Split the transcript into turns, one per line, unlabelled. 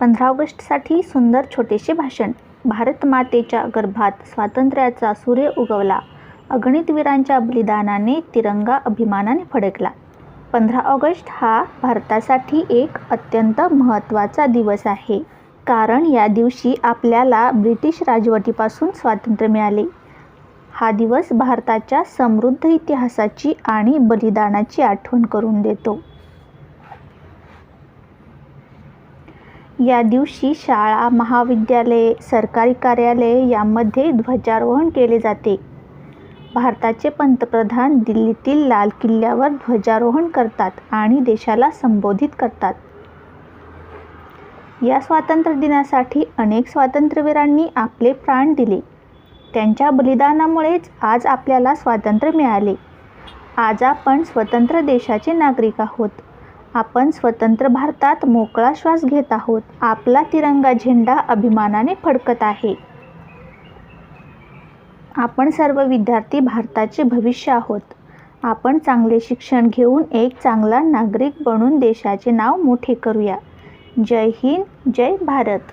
पंधरा ऑगस्टसाठी सुंदर छोटेसे भाषण. भारतमातेच्या गर्भात स्वातंत्र्याचा सूर्य उगवला. अगणित वीरांच्या बलिदानाने तिरंगा अभिमानाने फडकला. पंधरा ऑगस्ट हा भारतासाठी एक अत्यंत महत्त्वाचा दिवस आहे. कारण या दिवशी आपल्याला ब्रिटिश राजवटीपासून स्वातंत्र्य मिळाले. हा दिवस भारताच्या समृद्ध इतिहासाची आणि बलिदानाची आठवण करून देतो. या दिवशी शाळा महाविद्यालये सरकारी कार्यालये यामध्ये ध्वजारोहण केले जाते. भारताचे पंतप्रधान दिल्लीतील लाल किल्ल्यावर ध्वजारोहण करतात आणि देशाला संबोधित करतात. या स्वातंत्र्य दिनासाठी अनेक स्वातंत्र्यवीरांनी आपले प्राण दिले. त्यांच्या बलिदानामुळेच आज आपल्याला स्वातंत्र्य मिळाले. आज आपण स्वतंत्र देशाचे नागरिक आहोत. आपण स्वतंत्र भारतात मोकळा श्वास घेत आहोत. आपला तिरंगा झेंडा अभिमानाने फडकत आहे. आपण सर्व विद्यार्थी भारताचे भविष्य आहोत. आपण चांगले शिक्षण घेऊन एक चांगला नागरिक बनून देशाचे नाव मोठे करूया. जय हिंद जय भारत.